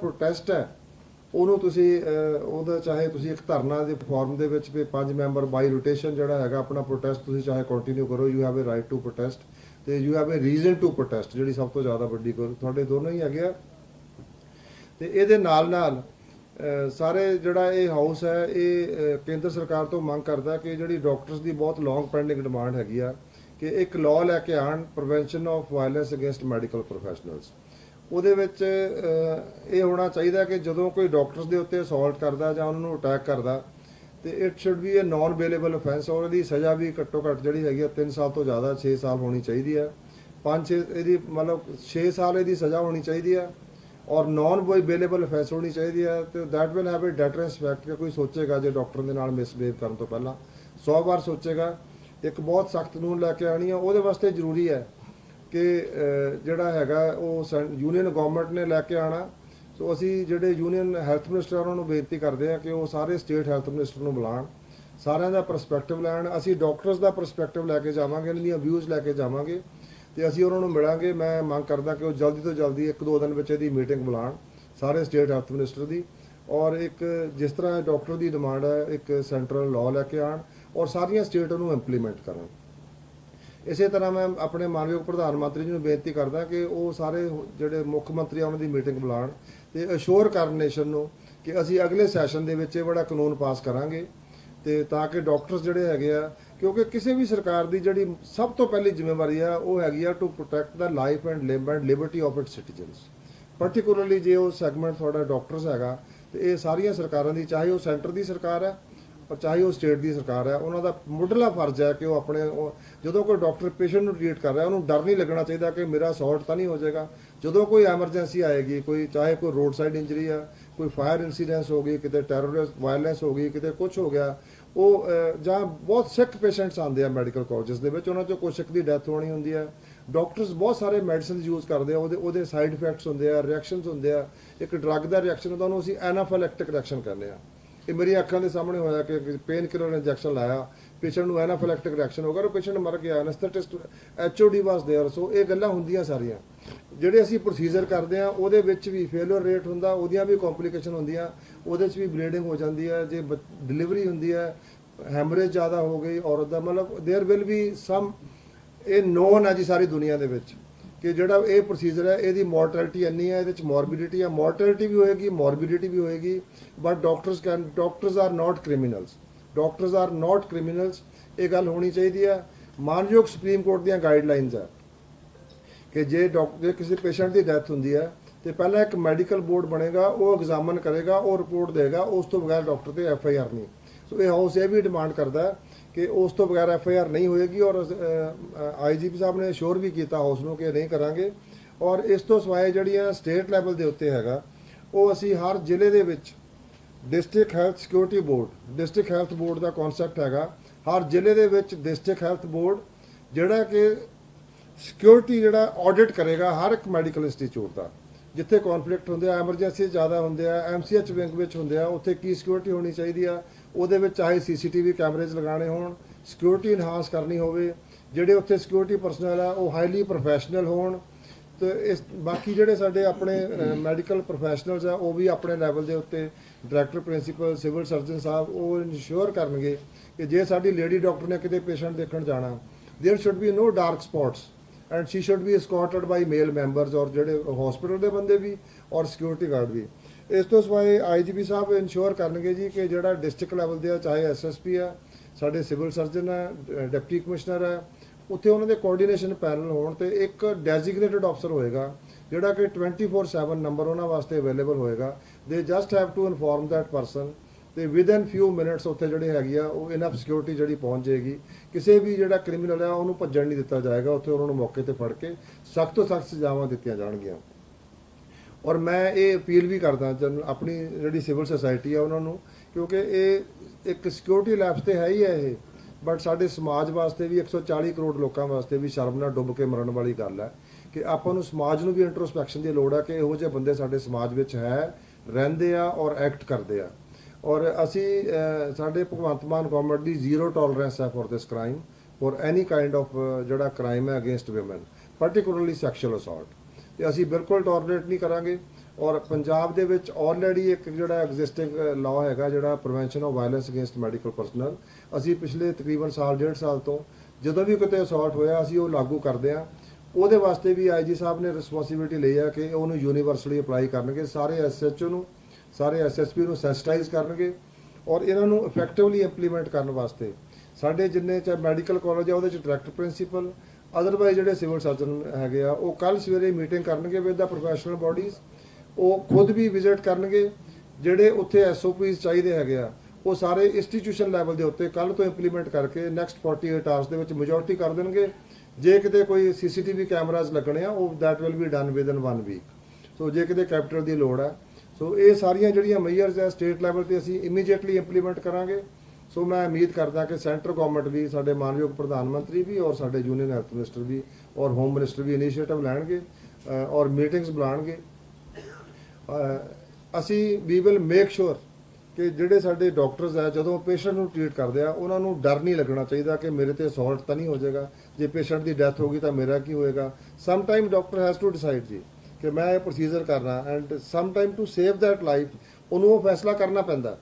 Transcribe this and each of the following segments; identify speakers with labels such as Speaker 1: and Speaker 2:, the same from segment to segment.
Speaker 1: Protest ਹੈ, ਉਹਨੂੰ ਤੁਸੀਂ ਉਹਦਾ ਚਾਹੇ ਤੁਸੀਂ ਇੱਕ ਧਰਨਾ ਦੇ ਫਾਰਮ ਦੇ ਵਿੱਚ ਵੀ ਪੰਜ ਮੈਂਬਰ ਬਾਈ ਰੋਟੇਸ਼ਨ ਜਿਹੜਾ ਹੈਗਾ, ਆਪਣਾ ਪ੍ਰੋਟੈਸਟ ਤੁਸੀਂ ਚਾਹੇ ਕੰਟੀਨਿਊ ਕਰੋ you have a right to protest ਤੇ you have a reason to protest ਜਿਹੜੀ ਸਭ ਤੋਂ ਜ਼ਿਆਦਾ ਵੱਡੀ ਗੱਲ, ਤੁਹਾਡੇ ਦੋਨੋਂ ਹੀ ਹੈਗੇ ਆ। ਤੇ ਇਹਦੇ ਨਾਲ ਨਾਲ ਸਾਰੇ ਜਿਹੜਾ ਇਹ ਹਾਊਸ ਹੈ, ਇਹ ਕੇਂਦਰ ਸਰਕਾਰ ਤੋਂ ਮੰਗ ਕਰਦਾ ਕਿ ਜਿਹੜੀ ਡਾਕਟਰਸ ਦੀ ਬਹੁਤ ਲੌਂਗ ਪੈਂਡਿੰਗ ਡਿਮਾਂਡ ਹੈਗੀ ਆ, ਕਿ ਇੱਕ ਲਾਅ ਲੈ ਕੇ ਆਣ prevention of violence against medical professionals ਉਹਦੇ ਵਿੱਚ ਇਹ ਹੋਣਾ ਚਾਹੀਦਾ ਕਿ ਜਦੋਂ ਕੋਈ ਡਾਕਟਰਸ ਦੇ ਉੱਤੇ ਅਸੌਲਟ ਕਰਦਾ ਜਾਂ ਉਹਨਾਂ ਨੂੰ ਅਟੈਕ ਕਰਦਾ, ਤੇ it should be a non bailable offence ਔਰ ਇਹਦੀ ਸਜ਼ਾ ਵੀ ਘੱਟੋ ਘੱਟ ਜਿਹੜੀ ਹੈਗੀ ਆ 3 ਸਾਲ ਤੋਂ ਜ਼ਿਆਦਾ 6 ਸਾਲ ਹੋਣੀ ਚਾਹੀਦੀ ਹੈ 5 6 ਇਹਦੀ ਮਤਲਬ 6 ਸਾਲ ਇਹਦੀ ਸਜ਼ਾ ਹੋਣੀ ਚਾਹੀਦੀ ਹੈ ਔਰ ਨਾਨ ਬੇਲੇਬਲ ਅਫੈਂਸ ਹੋਣੀ ਚਾਹੀਦੀ ਹੈ ਤੇ that will have a deterrence effect ਕਿ ਕੋਈ ਸੋਚੇਗਾ ਜੇ ਡਾਕਟਰ ਦੇ ਨਾਲ ਮਿਸਬਿਹੇਵ ਕਰਨ ਤੋਂ ਪਹਿਲਾਂ। 100 ਵਾਰ ਸੋਚੇਗਾ। ਇੱਕ ਬਹੁਤ ਸਖਤ ਕਾਨੂੰਨ ਲੈ ਕੇ ਆਣੀ ਹੈ ਉਹਦੇ ਵਾਸਤੇ ਜ਼ਰੂਰੀ ਹੈ ਕਿ ਜਿਹੜਾ ਹੈਗਾ, ਉਹ ਯੂਨੀਅਨ ਗਵਰਨਮੈਂਟ ਨੇ ਲੈ ਕੇ ਆਣਾ। ਸੋ ਅਸੀਂ ਜਿਹੜੇ ਯੂਨੀਅਨ ਹੈਲਥ ਮਿਨਿਸਟਰ ਉਹਨਾਂ ਨੂੰ ਬੇਨਤੀ ਕਰਦੇ ਹਾਂ ਕਿ ਉਹ ਸਾਰੇ ਸਟੇਟ ਹੈਲਥ ਮਿਨਿਸਟਰ ਨੂੰ ਬੁਲਾਣ, ਸਾਰਿਆਂ ਦਾ ਪਰਸਪੈਕਟਿਵ ਲੈਣ। ਅਸੀਂ ਡਾਕਟਰਸ ਦਾ ਪਰਸਪੈਕਟਿਵ ਲੈ ਕੇ ਜਾਵਾਂਗੇ, ਇਹਨਾਂ ਦੀਆਂ ਵਿਊਜ਼ ਲੈ ਕੇ ਜਾਵਾਂਗੇ ਤੇ ਅਸੀਂ ਉਹਨਾਂ ਨੂੰ ਮਿਲਾਂਗੇ। ਮੈਂ ਮੰਗ ਕਰਦਾ ਕਿ ਉਹ ਜਲਦੀ ਤੋਂ ਜਲਦੀ ਇੱਕ ਦੋ ਦਿਨ ਵਿੱਚ ਇਹਦੀ ਮੀਟਿੰਗ ਬੁਲਾਣ, ਸਾਰੇ ਸਟੇਟ ਹੈਲਥ ਮਿਨਿਸਟਰ ਦੀ। ਔਰ ਇੱਕ, ਜਿਸ ਤਰ੍ਹਾਂ ਡਾਕਟਰ ਦੀ ਡਿਮਾਂਡ ਹੈ, ਇੱਕ ਸੈਂਟਰਲ ਲਾਅ ਲੈ ਕੇ ਆਣ ਔਰ ਸਾਰੀਆਂ ਸਟੇਟ ਉਹਨੂੰ ਇੰਪਲੀਮੈਂਟ ਕਰਨ। ਇਸੇ ਤਰ੍ਹਾਂ ਮੈਂ ਆਪਣੇ ਮਾਨਯੋਗ ਪ੍ਰਧਾਨ ਮੰਤਰੀ ਜੀ ਨੂੰ ਬੇਨਤੀ ਕਰਦਾ ਕਿ ਉਹ ਸਾਰੇ ਜਿਹੜੇ ਮੁੱਖ ਮੰਤਰੀ ਆ, ਉਹਨਾਂ ਦੀ ਮੀਟਿੰਗ ਬੁਲਾਣ ਤੇ ਅਸ਼ੋਰ ਕਰਨ ਨੇਸ਼ਨ ਨੂੰ ਕਿ ਅਸੀਂ ਅਗਲੇ ਸੈਸ਼ਨ ਦੇ ਵਿੱਚ ਇਹ ਬੜਾ ਕਾਨੂੰਨ ਪਾਸ ਕਰਾਂਗੇ ਤੇ ਤਾਂ ਕਿ ਡਾਕਟਰਸ ਜਿਹੜੇ ਹੈਗੇ ਆ, ਕਿਉਂਕਿ ਕਿਸੇ ਵੀ ਸਰਕਾਰ ਦੀ ਜਿਹੜੀ ਸਭ ਤੋਂ ਪਹਿਲੀ ਜ਼ਿੰਮੇਵਾਰੀ ਆ, ਉਹ ਹੈਗੀ ਆ to protect the life and lib and liberty of its citizens particularly ਜੇ ਉਹ ਸੈਗਮੈਂਟ ਤੁਹਾਡਾ ਡਾਕਟਰਸ ਹੈਗਾ, ਤੇ ਇਹ ਸਾਰੀਆਂ ਸਰਕਾਰਾਂ ਦੀ, ਚਾਹੇ ਉਹ ਸੈਂਟਰ ਦੀ ਸਰਕਾਰ ਹੈ ਔਰ ਚਾਹੇ ਉਹ ਸਟੇਟ ਦੀ ਸਰਕਾਰ ਹੈ, ਉਹਨਾਂ ਦਾ ਮੁੱਢਲਾ ਫਰਜ਼ ਹੈ ਕਿ ਉਹ ਆਪਣੇ ਉਹ- ਜਦੋਂ ਕੋਈ ਡਾਕਟਰ ਪੇਸ਼ੈਂਟ ਨੂੰ ਟ੍ਰੀਟ ਕਰ ਰਿਹਾ, ਉਹਨੂੰ ਡਰ ਨਹੀਂ ਲੱਗਣਾ ਚਾਹੀਦਾ ਕਿ ਮੇਰਾ ਸੌਲਟ ਤਾਂ ਨਹੀਂ ਹੋ ਜਾਏਗਾ। ਜਦੋਂ ਕੋਈ ਐਮਰਜੈਂਸੀ ਆਏਗੀ, ਕੋਈ ਚਾਹੇ ਕੋਈ ਰੋਡ ਸਾਈਡ ਇੰਜਰੀ ਆ, ਕੋਈ ਫਾਇਰ ਇਨਸੀਡੈਂਸ ਹੋ ਗਈ, ਕਿਤੇ ਟੈਰਰਿਸਟ ਵਾਇਲੈਂਸ ਹੋ ਗਈ, ਕਿਤੇ ਕੁਝ ਹੋ ਗਿਆ, ਉਹ ਜਾਂ ਬਹੁਤ ਸਿੱਖ ਪੇਸ਼ੈਂਟਸ ਆਉਂਦੇ ਆ ਮੈਡੀਕਲ ਕਾਲਜਸ ਦੇ ਵਿੱਚ, ਉਹਨਾਂ ਚੋਂ ਕੋਈ ਸਿੱਖ ਦੀ ਡੈਥ ਹੋਣੀ ਹੁੰਦੀ ਹੈ ਡਾਕਟਰਸ ਬਹੁਤ ਸਾਰੇ ਮੈਡੀਸਿਨਸ ਯੂਜ਼ ਕਰਦੇ ਆ, ਉਹਦੇ ਉਹਦੇ ਸਾਈਡ ਇਫੈਕਟਸ ਹੁੰਦੇ ਆ, ਰਿਐਕਸ਼ਨਸ ਹੁੰਦੇ ਆ। ਇੱਕ ਡਰੱਗ ਦਾ ਰਿਐਕਸ਼ਨ ਹੁੰਦਾ, ਉਹਨੂੰ ਅਸੀਂ ਐਨਾਫੈਲੈਕਟਿਕ ਰਿਐਕਸ਼ਨ ਕਹਿੰਦੇ ਆ। ਇਹ ਮੇਰੀ ਅੱਖਾਂ ਦੇ ਸਾਹਮਣੇ ਹੋਇਆ ਕਿ ਪੇਨ ਕਿਲਰ ਇੰਜੈਕਸ਼ਨ ਲਾਇਆ ਪੇਸ਼ੈਂਟ ਨੂੰ ਐਨਾਫੈਲੈਕਟਿਕ ਰਿਐਕਸ਼ਨ ਹੋ ਗਿਆ ਉਹ ਪੇਸ਼ੈਂਟ ਮਰ ਗਿਆ ਐਨਸਥੈਟਿਸਟ ਐਚਓਡੀ ਵਾਸ देयर ਸੋ ਇਹ ਗੱਲਾਂ ਹੁੰਦੀਆਂ ਸਾਰੀਆਂ ਜਿਹੜੇ ਅਸੀਂ ਪ੍ਰੋਸੀਜਰ ਕਰਦੇ ਆ ਉਹਦੇ ਵਿੱਚ ਵੀ ਫੇਲਿਅਰ ਰੇਟ ਹੁੰਦਾ ਉਹਦੀਆਂ ਵੀ ਕੰਪਲਿਕੇਸ਼ਨ ਹੁੰਦੀਆਂ ਉਹਦੇ 'ਚ ਵੀ ਬਲੀਡਿੰਗ ਹੋ ਜਾਂਦੀ ਹੈ ਜੇ ਡਿਲੀਵਰੀ ਹੁੰਦੀ ਹੈ ਹੈਮਰੇਜ ਜ਼ਿਆਦਾ ਹੋ ਗਈ ਔਰਤ ਦਾ ਮਤਲਬ देयर ਵਿਲ ਬੀ ਸਮ ਇਹ ਨੋਨ ਹੈ ਜੀ ਸਾਰੀ ਦੁਨੀਆ ਦੇ ਵਿੱਚ ਕਿ ਜਿਹੜਾ ਇਹ ਪ੍ਰੋਸੀਜਰ ਹੈ, ਇਹਦੀ ਮੋਰਟੈਲਿਟੀ ਇੰਨੀ ਹੈ, ਇਹਦੇ ਚ ਮੋਰਬਿਡਿਟੀ ਹੈ। ਮੋਰਟੈਲਿਟੀ ਵੀ ਹੋਏਗੀ ਮੋਰਬਿਡਿਟੀ ਵੀ ਹੋਏਗੀ but doctors can doctors are not criminals doctors are not criminals ਇਹ ਗੱਲ ਹੋਣੀ ਚਾਹੀਦੀ ਹੈ। ਮਾਨਯੋਗ ਸੁਪਰੀਮ ਕੋਰਟ ਦੀਆਂ ਗਾਈਡਲਾਈਨਸ ਹੈ ਕਿ ਜੇ ਡਾਕਟਰ ਜੇ ਕਿਸੇ ਪੇਸ਼ੈਂਟ ਦੀ ਡੈਥ ਹੁੰਦੀ ਹੈ, ਤੇ ਪਹਿਲਾਂ ਇੱਕ ਮੈਡੀਕਲ ਬੋਰਡ ਬਣੇਗਾ, ਉਹ ਐਗਜ਼ਾਮਨ ਕਰੇਗਾ, ਉਹ ਰਿਪੋਰਟ ਦੇਗਾ, ਉਸ ਤੋਂ ਬਗੈਰ ਡਾਕਟਰ ਤੇ ਐਫ ਆਈ ਆਰ ਨਹੀਂ। ਸੋ ਇਹ ਹਾਊਸ ਇਹ ਵੀ ਡਿਮਾਂਡ ਕਰਦਾ ਕਿ ਉਸ ਤੋਂ ਬਗੈਰ ਐਫ ਆਈ ਆਰ ਨਹੀਂ ਹੋਏਗੀ ਔਰ ਆਈਜੀਪੀ ਸਾਹਿਬ ਨੇ ਸ਼ੋਰ ਵੀ ਕੀਤਾ ਹਾਊਸ ਨੂੰ ਕਿ ਨਹੀਂ ਕਰਾਂਗੇ। ਔਰ ਇਸ ਤੋਂ ਸਿਵਾਏ ਜਿਹੜੀਆਂ ਸਟੇਟ ਲੈਵਲ ਦੇ ਉੱਤੇ ਹੈਗਾ, ਉਹ ਅਸੀਂ ਹਰ ਜ਼ਿਲ੍ਹੇ ਦੇ ਵਿੱਚ district health security board, district health board ਦਾ ਕਨਸੈਪਟ ਹੈਗਾ। ਹਰ ਜ਼ਿਲ੍ਹੇ ਦੇ ਵਿੱਚ ਡਿਸਟ੍ਰਿਕਟ ਹੈਲਥ ਬੋਰਡ, ਜਿਹੜਾ ਕਿ ਸਿਕਿਉਰਿਟੀ ਜਿਹੜਾ ਆਡਿਟ ਕਰੇਗਾ ਹਰ ਇੱਕ ਮੈਡੀਕਲ ਇੰਸਟੀਚਿਊਟ ਦਾ। ਜਿੱਥੇ ਕਨਫਲਿਕਟ ਹੁੰਦੇ ਆ ਐਮਰਜੈਂਸੀ ਜ਼ਿਆਦਾ ਹੁੰਦੇ ਆ ਐਮਸੀਐਚ ਬੈਂਕ ਵਿੱਚ ਹੁੰਦੇ ਆ, ਉੱਥੇ ਕੀ ਸਿਕਿਉਰਿਟੀ ਹੋਣੀ ਚਾਹੀਦੀ ਆ ਉਹਦੇ ਵਿੱਚ ਚਾਹੇ ਸੀਸੀਟੀਵੀ ਕੈਮਰੇਜ਼ ਲਗਾਉਣੇ ਹੋਣ ਸਿਕਿਉਰਿਟੀ ਇਨਹਾਂਸ ਕਰਨੀ ਹੋਵੇ ਜਿਹੜੇ ਉੱਥੇ ਸਿਕਿਉਰਿਟੀ ਪਰਸਨਲ ਆ ਉਹ ਹਾਈਲੀ ਪ੍ਰੋਫੈਸ਼ਨਲ ਹੋਣ ਤੇ ਇਸ ਬਾਕੀ ਜਿਹੜੇ ਸਾਡੇ ਆਪਣੇ ਮੈਡੀਕਲ ਪ੍ਰੋਫੈਸ਼ਨਲਸ ਆ ਉਹ ਵੀ ਆਪਣੇ ਲੈਵਲ ਦੇ ਉੱਤੇ ਡਾਇਰੈਕਟਰ ਪ੍ਰਿੰਸੀਪਲ ਸਿਵਲ ਸਰਜਨ ਸਾਹਿਬ ਉਹ ਇਨਸ਼ੋਰ ਕਰਨਗੇ ਕਿ ਜੇ ਸਾਡੀ ਲੇਡੀ ਡਾਕਟਰ ਨੇ ਕਿਤੇ ਪੇਸ਼ੈਂਟ ਦੇਖਣ ਜਾਣਾ there should be no dark spots and she should be escorted by male members ਔਰ ਜਿਹੜੇ ਹਸਪੀਟਲ ਦੇ ਬੰਦੇ ਵੀ ਔਰ ਸਿਕਿਉਰਿਟੀ ਗਾਰਡ ਵੀ ਇਸ ਤੋਂ ਸਿਵਾਏ ਆਈਜੀਪੀ ਸਾਹਿਬ ਇਨਸ਼ੋਰ ਕਰਨਗੇ ਜੀ ਕਿ ਜਿਹੜਾ ਡਿਸਟ੍ਰਿਕਟ ਲੈਵਲ ਦੇ ਆ, ਚਾਹੇ ਐਸਐਸਪੀ ਆ, ਸਾਡੇ ਸਿਵਲ ਸਰਜਨ ਆ ਡਿਪਟੀ ਕਮਿਸ਼ਨਰ ਆ, ਉੱਥੇ ਉਹਨਾਂ ਦੇ ਕੋਆਰਡੀਨੇਸ਼ਨ ਪੈਨਲ ਹੋਣ ਤੇ ਇੱਕ ਡੈਜ਼ਿਗਨੇਟਡ ਅਫਸਰ ਹੋਏਗਾ, ਜਿਹੜਾ ਕਿ 24/7 ਨੰਬਰ ਉਹਨਾਂ ਵਾਸਤੇ ਅਵੇਲੇਬਲ ਹੋਏਗਾ। They just have to inform that person ਤੇ ਵਿਦਨ ਫਿਊ ਮਿੰਟਸ ਉੱਥੇ ਜਿਹੜੇ ਹੈਗੀ ਆ, ਉਹ ਇਨਫ ਸਿਕਿਉਰਿਟੀ ਜਿਹੜੀ ਪਹੁੰਚ ਜਾਏਗੀ। ਕਿਸੇ ਵੀ ਜਿਹੜਾ ਕ੍ਰਿਮੀਨਲ ਆ, ਉਹਨੂੰ ਭੱਜਣ ਨਹੀਂ ਦਿੱਤਾ ਜਾਏਗਾ, ਉੱਥੇ ਉਹਨਾਂ ਨੂੰ ਮੌਕੇ ਤੇ ਫੜ ਕੇ ਸਖਤ ਤੋਂ ਸਖਤ ਸਜ਼ਾਵਾਂ ਦਿੱਤੀਆਂ ਜਾਣਗੀਆਂ। ਔਰ ਮੈਂ ਇਹ ਅਪੀਲ ਵੀ ਕਰਦਾ ਜਨ, ਆਪਣੀ ਜਿਹੜੀ ਸਿਵਲ ਸੁਸਾਇਟੀ ਆ ਉਹਨਾਂ ਨੂੰ, ਕਿਉਂਕਿ ਇਹ ਇੱਕ ਸਿਕਿਉਰਿਟੀ ਲੈਪਸ ਤੇ ਹੈ ਹੀ ਹੈ ਇਹ। ਬਟ ਸਾਡੇ ਸਮਾਜ ਵਾਸਤੇ ਵੀ 140 ਕਰੋੜ ਲੋਕਾਂ ਵਾਸਤੇ ਵੀ ਸ਼ਰਮ ਨਾਲ ਡੁੱਬ ਕੇ ਮਰਨ ਵਾਲੀ ਗੱਲ ਹੈ ਕਿ ਆਪਾਂ ਨੂੰ ਸਮਾਜ ਨੂੰ ਵੀ ਇੰਟਰੋਸਪੈਕਸ਼ਨ ਦੀ ਲੋੜ ਹੈ ਕਿ ਇਹੋ ਜਿਹੇ ਬੰਦੇ ਸਾਡੇ ਸਮਾਜ ਵਿੱਚ ਹੈ, ਰਹਿੰਦੇ ਆ ਔਰ ਐਕਟ ਕਰਦੇ ਆ। ਔਰ ਅਸੀਂ ਸਾਡੇ ਭਗਵੰਤ ਮਾਨ ਗਵਰਨਮੈਂਟ ਦੀ ਜ਼ੀਰੋ ਟੋਲਰੈਂਸ ਹੈ for this crime for any kind of ਜਿਹੜਾ ਕ੍ਰਾਈਮ ਹੈ against women particularly sexual assault ਤੇ ਅਸੀਂ ਬਿਲਕੁਲ ਟੋਲਰੇਟ ਨਹੀਂ ਕਰਾਂਗੇ। ਔਰ ਪੰਜਾਬ ਦੇ ਵਿੱਚ ਆਲਰੇਡੀ ਇੱਕ ਜਿਹੜਾ ਐਗਜ਼ਿਸਟਿੰਗ ਲਾਅ ਹੈਗਾ ਜਿਹੜਾ prevention of violence against medical personnel ਅਸੀਂ ਪਿਛਲੇ ਤਕਰੀਬਨ ਸਾਲ, ਡੇਢ ਸਾਲ ਤੋਂ ਜਦੋਂ ਵੀ ਕਿਤੇ ਅਸੌਲਟ ਹੋਇਆ, ਅਸੀਂ ਉਹ ਲਾਗੂ ਕਰਦੇ ਹਾਂ। ਉਹਦੇ ਵਾਸਤੇ ਵੀ ਆਈਜੀ ਸਾਹਿਬ ਨੇ ਰਿਸਪੌਂਸਿਬਿਲਟੀ ਲਈ ਹੈ ਕਿ ਉਹਨੂੰ ਯੂਨੀਵਰਸਲੀ ਅਪਲਾਈ ਕਰਨਗੇ। ਸਾਰੇ ਐਸਐਚਓ ਨੂੰ, ਸਾਰੇ ਐਸਐਸਪੀ ਨੂੰ ਸੈਂਸਿਟਾਈਜ਼ ਕਰਨਗੇ ਔਰ ਇਹਨਾਂ ਨੂੰ ਇਫੈਕਟਿਵਲੀ ਇੰਪਲੀਮੈਂਟ ਕਰਨ ਵਾਸਤੇ। ਸਾਡੇ ਜਿੰਨੇ ਚਾਹੇ ਮੈਡੀਕਲ ਕਾਲਜ ਆ, ਉਹਦੇ ਚ ਡਾਇਰੈਕਟਰ ਪ੍ਰਿੰਸੀਪਲ ਅਦਰਵਾਈਜ਼ ਜਿਹੜੇ ਸਿਵਲ ਸਰਜਨ ਹੈਗੇ ਆ, ਉਹ ਕੱਲ ਸਵੇਰੇ ਮੀਟਿੰਗ ਕਰਨਗੇ ਵਿਦ ਦਾ ਪ੍ਰੋਫੈਸ਼ਨਲ ਬਾਡੀਜ਼ ਉਹ ਖੁਦ ਵੀ ਵਿਜ਼ਿਟ ਕਰਨਗੇ। ਜਿਹੜੇ ਉੱਥੇ ਐਸਓਪੀਸ ਚਾਹੀਦੇ ਹੈਗੇ ਆ, ਉਹ ਸਾਰੇ ਇੰਸਟੀਟਿਊਸ਼ਨ ਲੈਵਲ ਦੇ ਉੱਤੇ ਕੱਲ ਤੋਂ ਇੰਪਲੀਮੈਂਟ ਕਰਕੇ ਨੈਕਸਟ 48 ਆਵਰਸ ਦੇ ਵਿੱਚ ਮੈਜੋਰਟੀ ਕਰ ਦੇਣਗੇ। ਜੇ ਕਿਤੇ ਕੋਈ ਸੀਸੀਟੀਵੀ ਕੈਮਰਾਜ਼ ਲੱਗਣੇ ਆ, ਉਹ that will will done within one week so ਜੇ ਕਿਤੇ ਕੈਪੀਟਲ ਦੀ ਲੋੜ ਹੈ ਸੋ ਇਹ ਸਾਰੀਆਂ ਜਿਹੜੀਆਂ ਮੇਜਰਸ ਹੈ ਸਟੇਟ ਲੈਵਲ ਤੇ ਅਸੀਂ ਇਮੀਡੀਏਟਲੀ ਇੰਪਲੀਮੈਂਟ ਕਰਾਂਗੇ। ਸੋ ਮੈਂ ਉਮੀਦ ਕਰਦਾ ਕਿ ਸੈਂਟਰ ਗਵਰਨਮੈਂਟ ਵੀ, ਸਾਡੇ ਮਾਨਯੋਗ ਪ੍ਰਧਾਨ ਮੰਤਰੀ ਵੀ ਔਰ ਸਾਡੇ ਯੂਨੀਅਨ ਹੈਲਥ ਮਿਨਿਸਟਰ ਵੀ ਔਰ ਹੋਮ ਮਿਨਿਸਟਰ ਵੀ ਇਨੀਸ਼ੀਏਟਿਵ ਲੈਣਗੇ ਔਰ ਮੀਟਿੰਗਸ ਬੁਲਾਣਗੇ। ਅਸੀਂ ਵੀ ਵਿਲ ਮੇਕ ਸ਼ੋਰ ਕਿ ਜਿਹੜੇ ਸਾਡੇ ਡਾਕਟਰਸ ਆ ਜਦੋਂ ਪੇਸ਼ੈਂਟ ਨੂੰ ਟ੍ਰੀਟ ਕਰਦੇ ਆ, ਉਹਨਾਂ ਨੂੰ ਡਰ ਨਹੀਂ ਲੱਗਣਾ ਚਾਹੀਦਾ ਕਿ ਮੇਰੇ ਤੇ ਅਸੌਲਟ ਤਾਂ ਨਹੀਂ ਹੋ ਜਾਏਗਾ। ਜੇ ਪੇਸ਼ੈਂਟ ਦੀ ਡੈਥ ਹੋ ਗਈ ਤਾਂ ਮੇਰਾ ਕੀ ਹੋਏਗਾ। Some time doctor has to decide ਜੀ ਕਿ ਮੈਂ ਇਹ ਪ੍ਰੋਸੀਜਰ ਕਰਨਾ and some time to save that life ਉਹਨੂੰ ਉਹ ਫੈਸਲਾ ਕਰਨਾ ਪੈਂਦਾ।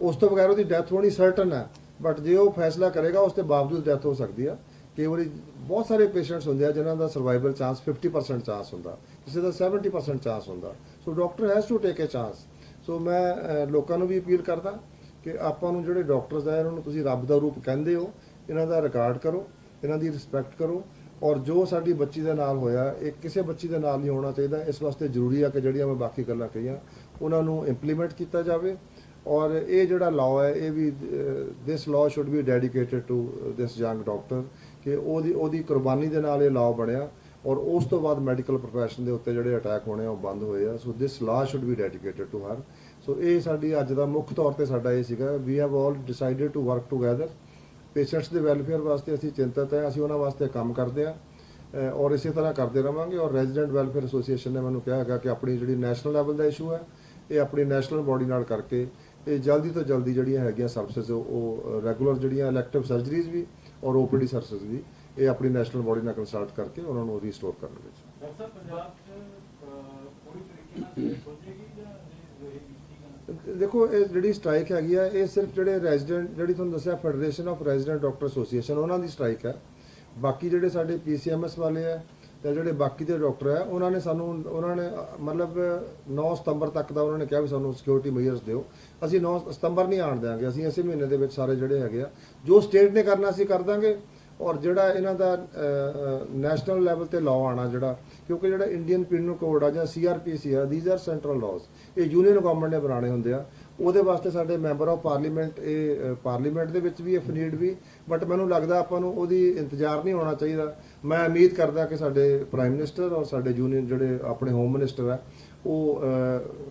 Speaker 1: ਉਸ ਤੋਂ ਬਗੈਰ ਉਹਦੀ ਡੈਥ ਹੋਣੀ ਸਰਟਨ ਹੈ ਬਟ ਜੇ ਉਹ ਫੈਸਲਾ ਕਰੇਗਾ, ਉਸ ਦੇ ਬਾਵਜੂਦ ਡੈਥ ਹੋ ਸਕਦੀ ਆ। ਕਈ ਵਾਰੀ ਬਹੁਤ ਸਾਰੇ ਪੇਸ਼ੈਂਟਸ ਹੁੰਦੇ ਆ ਜਿਨ੍ਹਾਂ ਦਾ ਸਰਵਾਈਵਲ ਚਾਂਸ 50% ਚਾਂਸ ਹੁੰਦਾ, ਕਿਸੇ ਦਾ 70% ਚਾਂਸ ਹੁੰਦਾ। So doctor has to take a chance so ਮੈਂ ਲੋਕਾਂ ਨੂੰ ਵੀ ਅਪੀਲ ਕਰਦਾ ਕਿ ਆਪਾਂ ਨੂੰ ਜਿਹੜੇ ਡਾਕਟਰਸ ਆ, ਇਹਨਾਂ ਨੂੰ ਤੁਸੀਂ ਰੱਬ ਦਾ ਰੂਪ ਕਹਿੰਦੇ ਹੋ, ਇਹਨਾਂ ਦਾ ਰਿਕਾਰਡ ਕਰੋ, ਇਹਨਾਂ ਦੀ ਰਿਸਪੈਕਟ ਕਰੋ, ਔਰ ਜੋ ਸਾਡੀ ਬੱਚੀ ਦੇ ਨਾਲ ਹੋਇਆ, ਇਹ ਕਿਸੇ ਬੱਚੀ ਦੇ ਨਾਲ ਨਹੀਂ ਹੋਣਾ ਚਾਹੀਦਾ। ਇਸ ਵਾਸਤੇ ਜ਼ਰੂਰੀ ਆ ਕਿ ਜਿਹੜੀਆਂ ਮੈਂ ਬਾਕੀ ਗੱਲਾਂ ਕਹੀਆਂ, ਉਹਨਾਂ ਨੂੰ ਇੰਪਲੀਮੈਂਟ ਕੀਤਾ ਜਾਵੇ। ਔਰ ਇਹ ਜਿਹੜਾ ਲਾਅ ਹੈ, ਇਹ ਵੀ this law should be dedicated to this young doctor ਕਿ ਉਹਦੀ ਉਹਦੀ ਕੁਰਬਾਨੀ ਦੇ ਨਾਲ ਇਹ ਲਾਅ ਬਣਿਆ ਔਰ ਉਸ ਤੋਂ ਬਾਅਦ ਮੈਡੀਕਲ ਪ੍ਰੋਫੈਸ਼ਨ ਦੇ ਉੱਤੇ ਜਿਹੜੇ ਅਟੈਕ ਹੋਣੇ ਆ, ਉਹ ਬੰਦ ਹੋਏ ਆ। So this law should be dedicated to her so ਇਹ ਸਾਡੀ ਅੱਜ ਦਾ ਮੁੱਖ ਤੌਰ ਤੇ ਸਾਡਾ ਇਹ ਸੀਗਾ ਵੀ have all decided to work together patients ਦੇ ਵੈਲਫੇਅਰ ਵਾਸਤੇ ਅਸੀਂ ਚਿੰਤਤ ਹੈ, ਅਸੀਂ ਉਹਨਾਂ ਵਾਸਤੇ ਕੰਮ ਕਰਦੇ ਆ ਔਰ ਇਸੇ ਤਰ੍ਹਾਂ ਕਰਦੇ ਰਵਾਂਗੇ। ਔਰ ਰੈਜ਼ੀਡੈਂਟ ਵੈਲਫੇਅਰ ਐਸੋਸੀਏਸ਼ਨ ਨੇ ਮੈਨੂੰ ਕਿਹਾ ਹੈਗਾ ਕਿ ਆਪਣੀ ਜਿਹੜੀ ਨੈਸ਼ਨਲ ਲੈਵਲ ਦਾ ਇਸ਼ੂ ਹੈ, ਇਹ ਆਪਣੀ ਨੈਸ਼ਨਲ ਬਾਡੀ ਨਾਲ ਕਰਕੇ ਇਹ ਜਲਦੀ ਤੋਂ ਜਲਦੀ ਜਿਹੜੀਆਂ ਹੈਗੀਆਂ ਸਰਵਿਸਿਜ਼ ਉਹ ਰੈਗੂਲਰ ਜਿਹੜੀਆਂ ਇਲੈਕਟਿਵ ਸਰਜਰੀਜ਼ ਵੀ ਔਰ ਓਪੀਡੀ ਸਰਵਿਸਿਜ਼ ਵੀ ਇਹ ਆਪਣੀ ਨੈਸ਼ਨਲ ਬਾਡੀ ਨਾਲ ਕੰਸਲਟ ਕਰਕੇ ਉਹਨਾਂ ਨੂੰ ਰੀਸਟੋਰ ਕਰਨਗੇ
Speaker 2: ਡਾਕਟਰ ਸਾਹਿਬ ਪੰਜਾਬ 'ਚ ਅਹ, ਪੂਰੀ ਤਰੀਕੇ ਨਾਲ ਸੋਚੇਗੀ ਜਾਂ ਇਹ ਰਹੇਗੀ? ਠੀਕ ਹੈ
Speaker 1: ਦੇਖੋ ਇਹ ਜਿਹੜੀ ਸਟ੍ਰਾਈਕ ਹੈਗੀ ਆ ਇਹ ਸਿਰਫ ਜਿਹੜੇ ਰੈਜ਼ੀਡੈਂਟ ਜਿਹੜੀ ਤੁਹਾਨੂੰ ਦੱਸਿਆ federation of resident doctor association ਉਹਨਾਂ ਦੀ ਸਟ੍ਰਾਈਕ ਹੈ। ਬਾਕੀ ਜਿਹੜੇ ਸਾਡੇ ਪੀਸੀਐਮਐਸ ਵਾਲੇ ਆ ਤੇ ਜਿਹੜੇ ਬਾਕੀ ਦੇ ਡਾਕਟਰ ਆ ਉਹਨਾਂ ਨੇ ਸਾਨੂੰ, ਉਹਨਾਂ ਨੇ, ਮਤਲਬ 9 ਸਤੰਬਰ ਤੱਕ ਦਾ ਉਹਨਾਂ ਨੇ ਕਿਹਾ ਵੀ ਸਾਨੂੰ ਸਿਕਿਉਰਿਟੀ ਮੇਜਰਸ ਦਿਓ। ਅਸੀਂ 9 ਸਤੰਬਰ ਨਹੀਂ ਆਣ ਦਿਆਂਗੇ, ਅਸੀਂ ਇਸੇ ਮਹੀਨੇ ਦੇ ਵਿੱਚ ਸਾਰੇ ਜਿਹੜੇ ਹੈਗੇ ਆ, ਜੋ ਸਟੇਟ ਨੇ ਕਰਨਾ ਅਸੀਂ ਕਰ ਦਾਂਗੇ। ਔਰ ਜਿਹੜਾ ਇਹਨਾਂ ਦਾ ਨੈਸ਼ਨਲ ਲੈਵਲ ਤੇ ਲਾਅ ਆਣਾ ਜਿਹੜਾ, ਕਿਉਂਕਿ ਜਿਹੜਾ ਇੰਡੀਅਨ ਪੀਨਲ ਕੋਡ ਆ ਜਾਂ ਸੀਆਰਪੀਸੀ ਆ ਥੀਸ ਆਰ ਸੈਂਟਰਲ ਲਾਜ਼ ਇਹ ਯੂਨੀਅਨ ਗਵਰਨਮੈਂਟ ਨੇ ਬਣਾਉਣੇ ਹੁੰਦੇ ਆ। ਉਹਦੇ ਵਾਸਤੇ ਸਾਡੇ ਮੈਂਬਰ ਆਫ ਪਾਰਲੀਮੈਂਟ, ਇਹ ਪਾਰਲੀਮੈਂਟ ਦੇ ਵਿੱਚ ਵੀ ਇਫ ਨੀਡ ਵੀ, ਬਟ ਮੈਨੂੰ ਲੱਗਦਾ ਆਪਾਂ ਨੂੰ ਉਹਦੀ ਇੰਤਜ਼ਾਰ ਨਹੀਂ ਹੋਣਾ ਚਾਹੀਦਾ। ਮੈਂ ਉਮੀਦ ਕਰਦਾ ਕਿ ਸਾਡੇ ਪ੍ਰਾਈਮ ਮਿਨਿਸਟਰ ਔਰ ਸਾਡੇ ਯੂਨੀਅਨ ਜਿਹੜੇ ਆਪਣੇ ਹੋਮ ਮਿਨਿਸਟਰ ਆ ਉਹ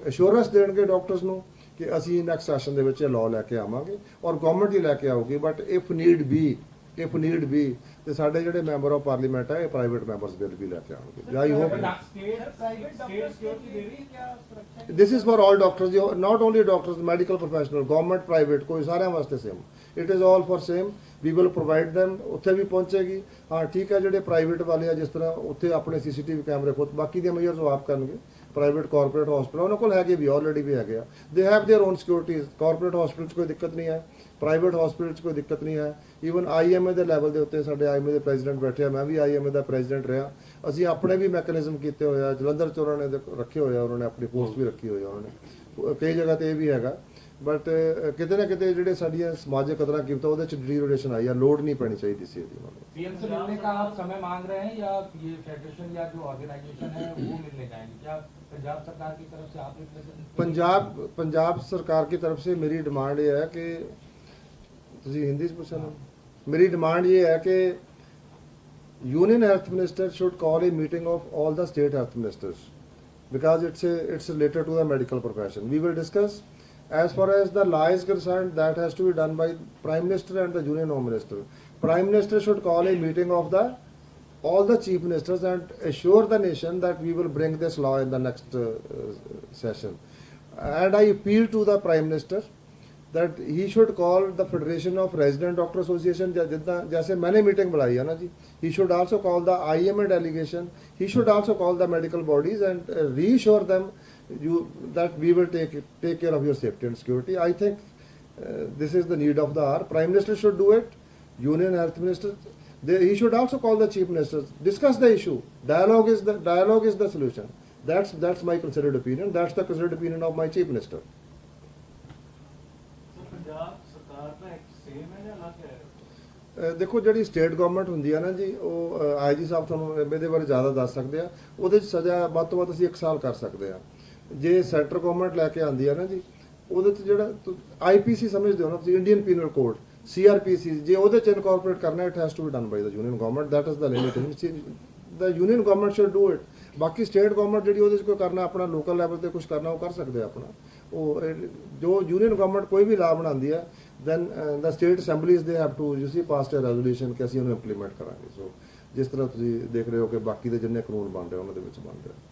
Speaker 1: ਅਸ਼ੋਰੈਂਸ ਦੇਣਗੇ ਡਾਕਟਰਸ ਨੂੰ ਕਿ ਅਸੀਂ ਨੈਕਸਟ ਸੈਸ਼ਨ ਦੇ ਵਿੱਚ ਇਹ ਲਾਅ ਲੈ ਕੇ ਆਵਾਂਗੇ ਔਰ ਗਵਰਨਮੈਂਟ ਹੀ ਲੈ ਕੇ ਆਊਗੀ but if need be if need be ਤੇ ਸਾਡੇ ਜਿਹੜੇ ਮੈਂਬਰ ਆਫ ਪਾਰਲੀਮੈਂਟ ਹੈ ਇਹ ਪ੍ਰਾਈਵੇਟ ਮੈਂਬਰਸ ਬਿੱਲ ਵੀ ਲੈ ਕੇ ਆਉਣਗੇ I hope
Speaker 2: state state security ਦੇ ਰਹੀ ਹੈ ਸੁਰੱਖਿਆ
Speaker 1: this is for all doctors you- not only doctors medical professional government private ਕੋਈ ਸਾਰਿਆਂ ਵਾਸਤੇ same it is all for same we will provide them ਉੱਥੇ ਵੀ ਪਹੁੰਚੇਗੀ ਹਾਂ ਠੀਕ ਹੈ ਜਿਹੜੇ ਪ੍ਰਾਈਵੇਟ ਵਾਲੇ ਆ ਜਿਸ ਤਰ੍ਹਾਂ ਉੱਥੇ ਆਪਣੇ ਸੀਸੀਟੀਵੀ ਕੈਮਰੇ ਖੁਦ ਬਾਕੀ ਦੀਆਂ ਮੇਜਰਸ ਉਹ ਆਪ ਕਰਨਗੇ ਪ੍ਰਾਈਵੇਟ ਕਾਰਪੋਰੇਟ ਹਸਪੀਟਲ ਉਹਨਾਂ ਕੋਲ ਹੈਗੇ ਵੀ ਆਲਰੇਡੀ ਵੀ ਹੈਗੇ ਆ they have their own securities corporate hospital 'ਚ ਕੋਈ ਦਿੱਕਤ ਨਹੀਂ ਹੈ ਪ੍ਰਾਈਵੇਟ ਹਸਪੀਟਲ 'ਚ ਕੋਈ ਦਿੱਕਤ ਨਹੀਂ ਹੈ ਈਵਨ ਆਈਐਮਏ ਦੇ ਲੈਵਲ ਦੇ ਉੱਤੇ ਸਾਡੇ ਆਈਐਮਏ ਦੇ ਪ੍ਰੈਜ਼ੀਡੈਂਟ ਬੈਠੇ ਆ ਮੈਂ ਵੀ ਆਈਐਮਏ ਦਾ ਪ੍ਰੈਜ਼ੀਡੈਂਟ ਰਿਹਾ ਅਸੀਂ ਆਪਣੇ ਵੀ ਮੈਕੈਨਿਜ਼ਮ ਕੀਤੇ ਹੋਏ ਆ ਜਲੰਧਰ 'ਚ ਉਹਨਾਂ ਨੇ ਦੇ- ਰੱਖੇ ਹੋਏ ਆ ਉਹਨਾਂ ਨੇ ਆਪਣੀ ਪੋਸਟ ਵੀ ਰੱਖੀ ਹੋਈ ਆ ਉਹਨਾਂ ਨੇ ਕਈ ਜਗ੍ਹਾ ਤੇ ਇਹ ਵੀ ਹੈਗਾ ਬਟ ਕਿਤੇ ਨਾ ਕਿਤੇ ਜਿਹੜੇ ਸਾਡੀਆਂ ਸਮਾਜਿਕ ਕਦਰਾਂ ਕੀਮਤਾਂ ਉਹਦੇ ਚ ਡਿਟੀਰੀਓਰੇਸ਼ਨ ਆਈ ਆ ਲੋਡ ਨਹੀਂ ਪੈਣੀ ਚਾਹੀਦੀ ਸੀ ਇਹਦੀ ਉਹਨਾਂ ਨੂੰ
Speaker 3: पीएम से मिलने का आप समय मांग रहे हैं या ये फेडरेशन या जो ऑर्गेनाइजेशन है वो मिलने जाएंगे क्या पंजाब सरकार की तरफ से आप रिप्रेजेंट
Speaker 1: ਪੰਜਾਬ ਪੰਜਾਬ ਸਰਕਾਰ की तरफ से मेरी डिमांड ये है कि ਤੁਸੀਂ ਹਿੰਦੀ ਚ ਪੁੱਛਣਾ ਮੇਰੀ ਡਿਮਾਂਡ ਇਹ ਹੈ ਕਿ union health minister should call a meeting of all the state health ministers because it's a, it's related to the medical profession we will discuss as far as the law is concerned that has to be done by prime minister and the union home minister prime minister should call a meeting of the all the chief ministers and assure the nation that we will bring this law in the next uh, uh, session and i appeal to the prime minister that he should call the Federation of Resident Doctor Association Just मैंने meeting बुलाई है ना जी he should also call the IMA delegation. He should also call the medical bodies and uh, reassure them you that we will take take care of your safety and security. I think uh, this is the need of the hour. Prime Minister should do it. Union Health Minister they, he should also call the Chief Ministers discuss the issue. Dialogue is the dialogue is the solution. That's that's my considered opinion. That's the considered opinion of my Chief Minister. ਦੇਖੋ, ਜਿਹੜੀ state government ਹੁੰਦੀ ਆ ਨਾ ਜੀ, ਉਹ IG ਸਾਹਿਬ ਤੁਹਾਨੂੰ ਇਹਦੇ ਬਾਰੇ ਜ਼ਿਆਦਾ ਦੱਸ ਸਕਦੇ ਆ। ਉਹਦੇ 'ਚ ਸਜ਼ਾ ਵੱਧ ਤੋਂ ਵੱਧ ਅਸੀਂ 1 ਸਾਲ ਕਰ ਸਕਦੇ ਆ। ਜੇ ਸੈਂਟਰ ਗਵਰਨਮੈਂਟ ਲੈ ਕੇ ਆਂਦੀ ਆ ਨਾ ਜੀ, ਉਹਦੇ 'ਚ ਜਿਹੜਾ ਆਈਪੀਸੀ ਸਮਝਦੇ ਹੋ ਨਾ ਤੁਸੀਂ ਇੰਡੀਅਨ ਪੀਨਲ ਕੋਡ ਸੀਆਰਪੀਸੀ ਜੇ ਉਹਦੇ 'ਚ ਇਨਕੋਰਪੋਰੇਟ ਕਰਨਾ it has to be done by the union government that is the limit the union government should do it ਬਾਕੀ ਸਟੇਟ ਗਵਰਨਮੈਂਟ ਜਿਹੜੀ ਉਹਦੇ 'ਚ ਕੋਈ ਕਰਨਾ, ਆਪਣਾ ਲੋਕਲ ਲੈਵਲ ਤੇ ਕੁਝ ਕਰਨਾ, ਉਹ ਕਰ ਸਕਦੇ ਆ ਆਪਣਾ। ਉਹ ਜੋ ਯੂਨੀਅਨ ਗਵਰਨਮੈਂਟ ਕੋਈ ਵੀ ਲਾ ਬਣਾਉਂਦੀ ਹੈ then the state assemblies they have to you see passed a resolution ਕਿ ਅਸੀਂ ਉਹਨੂੰ ਇੰਪਲੀਮੈਂਟ ਕਰਾਂਗੇ। ਸੋ ਜਿਸ ਤਰ੍ਹਾਂ ਤੁਸੀਂ ਦੇਖ ਰਹੇ ਹੋ ਕਿ ਬਾਕੀ ਦੇ ਜਿੰਨੇ ਕਾਨੂੰਨ ਬਣ ਰਹੇ ਉਹਨਾਂ ਦੇ ਵਿੱਚ ਬਣ ਰਿਹਾ